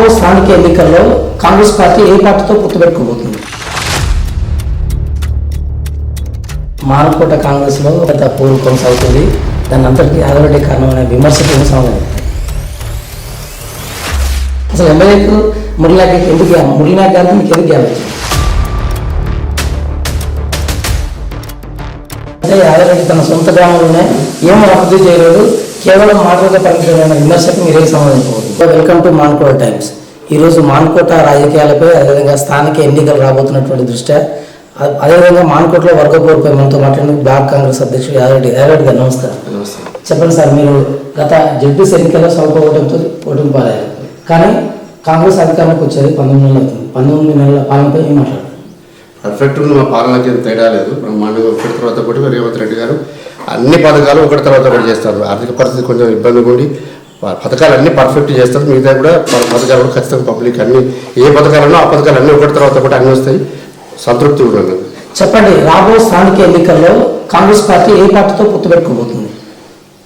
రాబో స్థానిక ఎన్నికల్లో కాంగ్రెస్ పార్టీ ఏ పార్టీతో పొత్తుపెట్టుకోబోతుంది మానకోట కాంగ్రెస్లో గత పోరు కొనసాగుతుంది. దాని అంతటికీ ఆదరడే కారణమైన విమర్శకు కొనసాగుతుంది అసలు ఎమ్మెల్యేకు మురళీనాథ్ ఎందుకు గ్యాప్ మురళీనాథ్ గారికి మీకు ఎందుకు అంటే యాదరెడ్డి తన సొంత గ్రామంలోనే ఏమో అభివృద్ధి చేయలేదు కేవలం మాటలుగా పరిమితమైన విమర్శకు మీరే సమాధానం వెల్కమ్ టు మాన్కోట టైమ్స్ ఈరోజు మాన్కోట రాజకీయాలపై అదేవిధంగా స్థానిక ఎన్నికలు రాబోతున్నటువంటి దృష్ట్యా అదేవిధంగా మాన్కోటలో వర్గపోరుపై మనతో మాట్లాడిన బ్లాక్ కాంగ్రెస్ అధ్యక్షుడు యాదరెడ్డి యాదరెడ్డి గారు నమస్కారం. చెప్పండి సార్ మీరు గత జడ్పీస్ ఎన్నికల్లో స్వల్ప ఓటమితో ఓటమి పాలయ్యారు. కానీ కాంగ్రెస్ అధికారంలోకి వచ్చేది పంతొమ్మిది నెలలు అవుతుంది పంతొమ్మిది నెలల పాలనపై ఏం మాట్లాడారు పర్ఫెక్ట్ మా పాలనకి తేడా లేదు. బ్రహ్మాండంగా ఒకటి తర్వాత ఒకటి రేవంత్ రెడ్డి గారు. అన్ని పథకాలు ఒకటి తర్వాత ఒకటి చేస్తారు. ఆర్థిక పరిస్థితి కొంచెం ఇబ్బందిగా ఉండి పథకాలు అన్ని పర్ఫెక్ట్ చేస్తారు. మిగతా కూడా పథకాలు కూడా ఖచ్చితంగా పబ్లిక్ అన్ని ఏ పథకాలన్నా ఆ పథకాలు అన్ని ఒకటి తర్వాత ఒకటి అన్ని వస్తాయి. సంతృప్తి ఉన్నాను చెప్పండి రాబో స్థానిక ఎన్నికల్లో కాంగ్రెస్ పార్టీ ఏ పార్టీతో పొత్తు పెట్టుకోబోతుంది?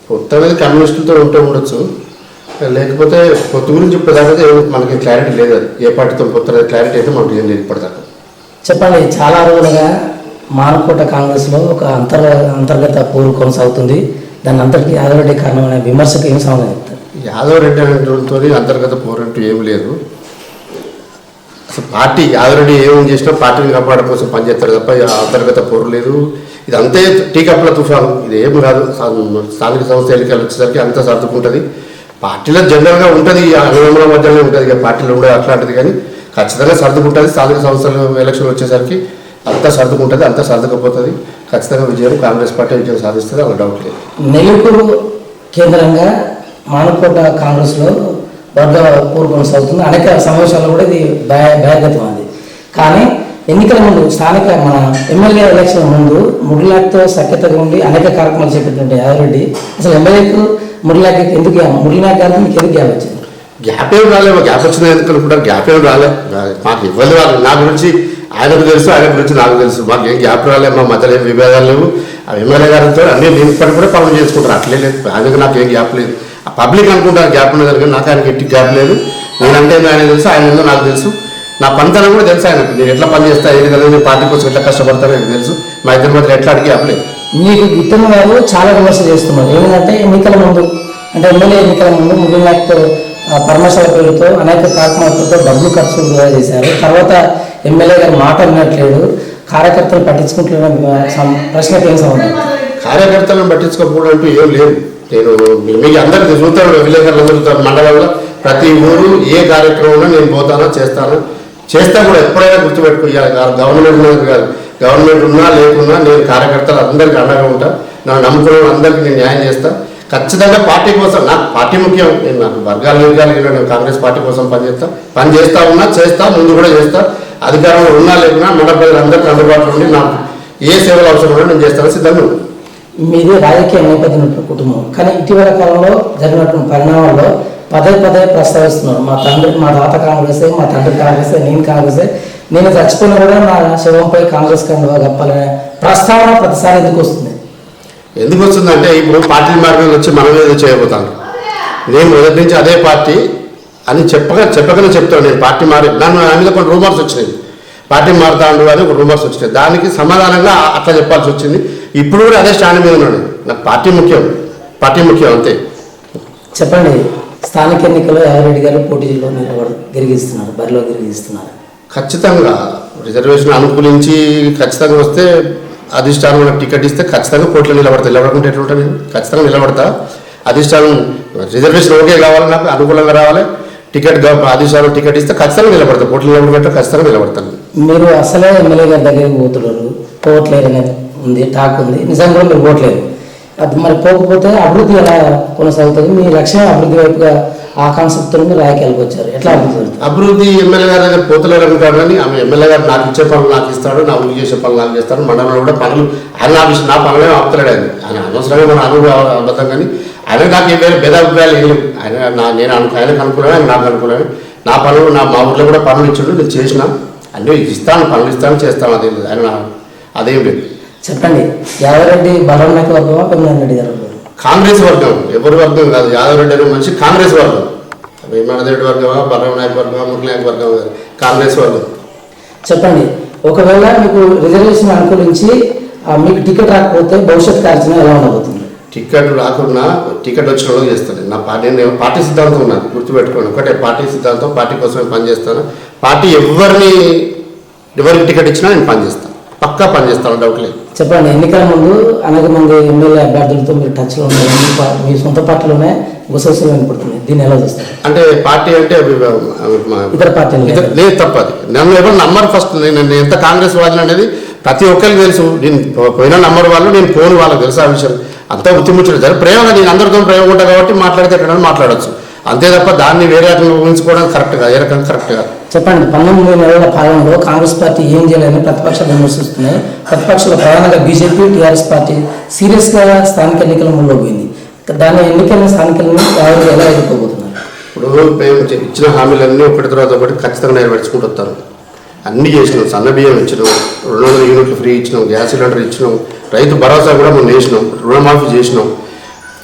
కొత్త అనేది కమ్యూనిస్టులతో ఉంటూ ఉండొచ్చు. లేకపోతే పొత్తు గురించి ఇప్పటిదాకా ఏం మనకి క్లారిటీ లేదు అది. ఏ పార్టీతో పొత్తు క్లారిటీ అయితే మనకి ఏం లేదు ఇప్పటిదాకా. చెప్పండి చాలా రోజులుగా మానకోట కాంగ్రెస్లో ఒక అంతర్ అంతర్గత పోరు కొనసాగుతుంది. దాని అంతటికీ యాదరెడ్డి కారణమైన విమర్శకు ఏం సమాధానం చెప్తారు యాదవ్ రెడ్డి అనేటువంటి అంతర్గత అంటూ ఏమి లేదు. అసలు పార్టీ యాదవ్ రెడ్డి ఏం చేసినా పార్టీని కాపాడడం కోసం పనిచేస్తారు తప్ప అంతర్గత పోరు లేదు. ఇది అంతే టీ తుఫాను. ఇది ఏం కాదు. స్థానిక సంస్థ ఎన్నికలు వచ్చేసరికి అంతా సర్దుకుంటుంది. పార్టీలో జనరల్గా ఉంటుంది. ఈ మధ్యలో ఉంటుంది ఇక పార్టీలో కూడా అట్లాంటిది కానీ ఖచ్చితంగా సర్దుకుంటుంది. స్థానిక సంస్థలు ఎలక్షన్ వచ్చేసరికి అంతా సర్దుకుంటుంది అంతా సర్దుకపోతుంది. ఖచ్చితంగా విజయం కాంగ్రెస్ పార్టీ విజయం సాధిస్తుంది అలా డౌట్ లేదు. నెల్లూరు కేంద్రంగా మానకోట కాంగ్రెస్లో వర్గ పోరు కొనసాగుతుంది. అనేక సమావేశాల్లో కూడా ఇది భయ బహిర్గతం అది. కానీ ఎన్నికల ముందు స్థానిక మన ఎమ్మెల్యే ఎలక్షన్ ముందు మురళీనాథ్తో సఖ్యతగా ఉండి అనేక కార్యక్రమాలు చేపట్టినట్టు యాదరెడ్డి అసలు ఎమ్మెల్యేకు మురళీనాథ్ ఎందుకు గ్యాప్ గారికి మీకు ఎందుకు గ్యాప్ వచ్చింది? గ్యాప్ ఏం రాలే గ్యాప్ వచ్చింది ఎందుకు అనుకుంటారు గ్యాప్ ఏం రాలే. మాకు ఇవ్వలేదు వాళ్ళు. నా గురించి ఆయనకు తెలుసు ఆయన గురించి నాకు తెలుసు. మాకు ఏం గ్యాప్ రాలే మా మధ్యలో ఏం విభేదాలు లేవు. ఆ ఎమ్మెల్యే గారితో అన్ని నేను ఇప్పటికి కూడా పనులు చేసుకుంటారు అట్లే లేదు. ఆయనకు నాకు ఏం గ్యాప్ లేదు. ఆ పబ్లిక్ అనుకుంటారు గ్యాప్ ఉన్నది కానీ నాకు ఆయనకి ఎట్టి గ్యాప్ లేదు. నేనంటే ఆయన తెలుసు ఆయన ఏందో నాకు తెలుసు. నా పనితనం కూడా తెలుసు ఆయనకు. నేను ఎట్లా పని చేస్తా ఏది కదా నేను పార్టీ కోసం ఎట్లా కష్టపడతానో నాకు తెలుసు. మా ఇద్దరి మధ్య ఎట్లా అడిగి గ్యాప్ మీకు గిట్టన్ గారు చాలా విమర్శ చేస్తున్నారు. ఏమంటే ఎన్నికల ముందు అంటే ఎమ్మెల్యే ఎన్నికల ముందు ముగ్గురు పరమేశ్వర పేరుతో అనేక కార్యక్రమాలతో డబ్బులు ఖర్చు వృధా చేశారు. తర్వాత ఎమ్మెల్యే గారు మాట వినట్లేదు. కార్యకర్తలు పట్టించుకుంటున్న ప్రశ్న ఏం సమాధానం? కార్యకర్తలను పట్టించుకోకపోవడం అంటూ ఏం లేదు. నేను మీ- మీకు అందరికి చూస్తాను విలేకరులందరూ మండలంలో ప్రతి ఊరు ఏ కార్యక్రమంలో నేను పోతానో చేస్తాను. చేస్తా కూడా ఎప్పుడైనా గుర్తుపెట్టుకోవాలి గవర్నమెంట్ కాదు. గవర్నమెంట్ ఉన్నా లేకున్నా నేను కార్యకర్తలు అందరికీ అండగా ఉంటా. నా నమ్ముకున్న అందరికీ నేను న్యాయం చేస్తాను ఖచ్చితంగా పార్టీ కోసం నాకు పార్టీ ముఖ్యం. నేను నాకు వర్గాలు వర్గాలు నేను కాంగ్రెస్ పార్టీ కోసం పనిచేస్తా. పని చేస్తా ఉన్నా చేస్తా ముందు కూడా చేస్తా. అధికారంలో ఉన్నా లేకున్నా మండల ప్రజలందరికీ అందుబాటులో ఉండి నాకు ఏ సేవలు అవసరం ఉన్నా నేను చేస్తాను. సిద్ధంగా మీది రాజకీయ నేపథ్యం కుటుంబం. కానీ ఇటీవల కాలంలో జరిగినటువంటి పరిణామాల్లో పదే పదే ప్రస్తావిస్తున్నారు. మా తండ్రి మా తాత కాంగ్రెసే మా తండ్రి కాంగ్రెసే నేను కాంగ్రెసే. నేను చచ్చిపోయినా కూడా నా శవంపై కాంగ్రెస్ కండువా గప్పాలనే ప్రస్తావన ప్రతిసారి ఎందుకు వస్తుంది ఎందుకు వస్తుందంటే ఇప్పుడు పార్టీ మార్గంలో వచ్చి మనం ఏదో చేయబోతాను నేను మొదటి నుంచి అదే పార్టీ అని చెప్పగా చెప్పకనే చెప్తాను నేను. పార్టీ మారి నన్ను నా మీద కొన్ని రూమర్స్ వచ్చినాయి. పార్టీ మారుతాడు అని ఒక రూమర్స్ వచ్చినాయి. దానికి సమాధానంగా అట్లా చెప్పాల్సి వచ్చింది. ఇప్పుడు కూడా అదే స్టాండ్ మీద ఉన్నాడు. నాకు పార్టీ ముఖ్యం. పార్టీ ముఖ్యం అంతే. చెప్పండి స్థానిక ఎన్నికల్లో యాదరెడ్డి గారు పోటీలో నిలబడి గిరిగిస్తున్నారు బరిలో గిరిగిస్తున్నారు. ఖచ్చితంగా రిజర్వేషన్ అనుకూలించి ఖచ్చితంగా వస్తే అధిష్టానం నాకు టికెట్ ఇస్తే ఖచ్చితంగా పోటీలో నిలబడతా. నిలబడకుంటే ఎట్లుంటా నేను ఖచ్చితంగా నిలబడతా. అధిష్టానం రిజర్వేషన్ ఓకే కావాలి నాకు అనుకూలంగా రావాలి. టికెట్ గవ- అధిష్టానం టికెట్ ఇస్తే ఖచ్చితంగా నిలబడతా. కోట్లు నిలబడతా ఖచ్చితంగా నిలబడతాను మీరు అసలే ఎమ్మెల్యే గారి దగ్గరికి పోతున్నారు పోవట్లేదు ఉంది టాక్ ఉంది. నిజంగా మీరు పోవట్లేదు అది మరి పోకపోతే అభివృద్ధి ఎలా కొనసాగుతుంది? మీ లక్ష్యం అభివృద్ధి వైపుగా ఆకాంక్షతో మీరు రాయకాలకు వచ్చారు ఎట్లా అభివృద్ధి ఎమ్మెల్యే గారి దగ్గర పోతలేరు అనుకుంటాడు కానీ ఆమె ఎమ్మెల్యే గారు నాకు ఇచ్చే పనులు నాకు ఇస్తాడు నా ఊరు చేసే పనులు నాకు చేస్తాడు మండలంలో కూడా పనులు ఆయన నా విషయం నా పనులే ఆపుతలేడు ఆయన. ఆయన అనవసరంగా మన అనుభవ అబద్ధం కానీ ఆయన నాకు ఏ వేరే భేదాభిప్రాయాలు ఏం ఆయన నా నేను అను ఆయనకు అనుకూలమే ఆయన నాకు అనుకూలమే. నా పనులు నా మా ఊర్లో కూడా పనులు ఇచ్చిండు నేను చేసిన. అన్నీ ఇస్తాను పనులు ఇస్తాను చేస్తాను అదేం లేదు. ఆయన అదేం లేదు. చెప్పండి యాదరెడ్డి బలవన్నకి వర్గమా పెమ్మల రెడ్డి గారు వర్గమా? కాంగ్రెస్ వర్గం. ఎవరి వర్గం కాదు యాదవ్ రెడ్డి అనే మనిషి కాంగ్రెస్ వర్గం. వేమనదేవుడి వర్గమా బలరాం నాయక్ వర్గమా మురళి నాయక్ వర్గమా కాంగ్రెస్ వర్గం. చెప్పండి. ఒకవేళ మీకు రిజర్వేషన్ అనుకూలించి మీకు టికెట్ రాకపోతే భవిష్యత్ కార్యక్రమం ఎలా ఉండబోతుంది? టికెట్ రాకుండా టికెట్ వచ్చిన వాళ్ళు చేస్తాను నా పార్టీ నేను పార్టీ సిద్ధాంతం ఉన్నది గుర్తుపెట్టుకోండి. ఒకటే పార్టీ సిద్ధాంతం పార్టీ కోసమే పనిచేస్తాను. పార్టీ ఎవరిని ఎవరికి టికెట్ ఇచ్చినా నేను పనిచేస్తాను. పక్కా పనిచేస్తాను డౌట్ లేదు. చెప్పండి ఎన్నికల ముందు అనేక మంది ఎమ్మెల్యే అభ్యర్థులతో మీరు టచ్లో ఉన్నారు మీ సొంత పార్టీలోనే గుసగుసలు వినపడుతుంది. దీన్ని ఎలా చూస్తారు? అంటే పార్టీ అంటే ఇతర ఇతర- లేదు? తప్పది. నన్ను ఎవరు నమ్మరు ఫస్ట్ నేను ఎంత కాంగ్రెస్ వాదిని అనేది ప్రతి ఒక్కరికి తెలుసు. నేను పోయిన నమ్మరు వాళ్ళు నేను పోను వాళ్ళకి తెలుసు ఆ విషయం. అంతా ఉత్తిముచ్చుడు సరే ప్రేమగా నేను అందరితో ప్రేమ ఉంటా కాబట్టి మాట్లాడితే ఎక్కడైనా మాట్లాడచ్చు. అంతే తప్ప దాన్ని వేరే రకంగా ఊహించుకోవడం కరెక్ట్ కాదు. ఏ రకంగా కరెక్ట్ కాదు. చెప్పండి పంతొమ్మిది నెలల పాలనలో కాంగ్రెస్ పార్టీ ఏం చేయలేదని ప్రతిపక్షాలు విమర్శిస్తున్నాయి. ప్రతిపక్షాలు ప్రధానంగా బీజేపీ టీఆర్ఎస్ పార్టీ సీరియస్గా స్థానిక ఎన్నికల ముందులో పోయింది. దాని ఎన్నికల స్థానిక ఎవరు ఎలా ఎదుర్కోబోతున్నారు? ఇప్పుడు మేము ఇచ్చిన హామీలన్నీ ఒకటి తర్వాత ఒకటి ఖచ్చితంగా నెరవేర్చుకుంటూ వస్తాను. అన్నీ చేసినాం సన్న బియ్యం ఇచ్చినాం రెండు వందల యూనిట్లు ఫ్రీ ఇచ్చినాం గ్యాస్ సిలిండర్ ఇచ్చినాం రైతు భరోసా కూడా మనం వేసినాం రుణమాఫీ చేసినాం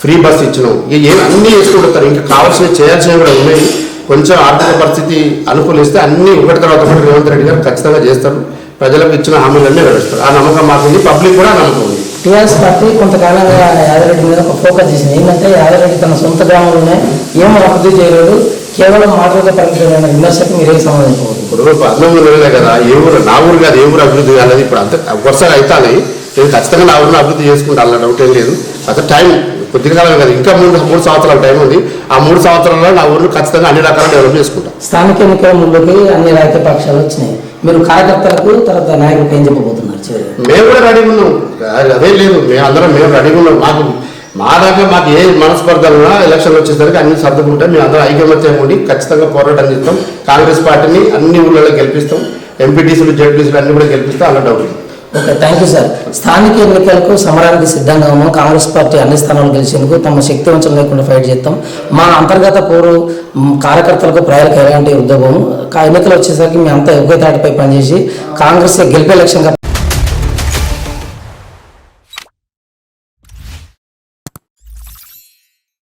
ఫ్రీ బస్ ఇచ్చినాం ఇవి ఏం అన్నీ చేసుకుంటారు ఇంకా కావాల్సినవి చేయాల్సినవి కూడా ఉన్నాయి. కొంచెం ఆర్థిక పరిస్థితి అనుకూలిస్తే అన్నీ ఒకటి తర్వాత ఒకటి రేవంత్ రెడ్డి గారు ఖచ్చితంగా చేస్తారు. ప్రజలకు ఇచ్చిన హామీలన్నీ నెరవేరుస్తారు. ఆ నమ్మకం మాకుంది పబ్లిక్ కూడా నమ్మకం ఉంది. టీఆర్ఎస్ పార్టీ కొంతకాలంగా యాదరెడ్డి మీద ఒక ఫోకస్ చేసింది. ఏంటంటే యాదరెడ్డి తన సొంత గ్రామంలోనే ఏం అభివృద్ధి చేయలేడు కేవలం మాటలతో పరిమితమైన విమర్శకు మీరే సమాధానం ఇప్పుడు పంతొమ్మిది నెలలే కదా. ఏ ఊరు నా ఊరు కాదు ఏ ఊరు అభివృద్ధి కాలేదు. ఇప్పుడు అంత వరుసగా అవుతాయి నేను ఖచ్చితంగా నా ఊరిని అభివృద్ధి చేసుకుంటా అలా డౌట్ ఏం లేదు. అంత టైం కొద్ది కాలం కదా ఇంకా మూడు మూడు సంవత్సరాల టైం ఉంది. ఆ మూడు సంవత్సరాల్లో నా ఊరిని ఖచ్చితంగా అన్ని రకాల డెవలప్ చేసుకుంటా. స్థానిక ఎన్నికల ముందుకి అన్ని రాజకీయ పక్షాలు వచ్చినాయి. మీరు కార్యకర్తలకు తర్వాత నాయకులకు ఏం చెప్పబోతున్నారు? మేము కూడా రెడీగా ఉన్నాం. అది- లేదు. మేము అందరం మేము రెడీగా ఉన్నాం. మాకు మా దాంట్లో మాకు ఏ మనస్పర్ధలు ఉన్నా ఎలక్షన్లు వచ్చేసరికి అన్ని సర్దుకుంటే. మేము అందరం ఐకమత్యం ఉండి ఖచ్చితంగా పోరాటం చేస్తాం. కాంగ్రెస్ పార్టీని అన్ని ఊళ్ళలో గెలిపిస్తాం. ఎంపీటీసీలు జెడ్పీసీలు అన్ని కూడా గెలిపిస్తాం. అలా doubt okay thank you sir స్థానిక ఎన్నికలకు సమరానికి సిద్ధంగా ఉన్నాం. కాంగ్రెస్ పార్టీ అన్ని స్థానాలు గెలిచేందుకు తమ శక్తి వంచన లేకుండా ఫైట్ చేస్తాం. మా అంతర్గత పౌరు కార్యకర్తలకు ప్రజలకు ఎలాంటి ఉద్యోగం? ఎన్నికలు వచ్చేసరికి మేమంతా అంతా ఒకే తాటిపై పనిచేసి కాంగ్రెస్ గెలిపే లక్ష్యంగా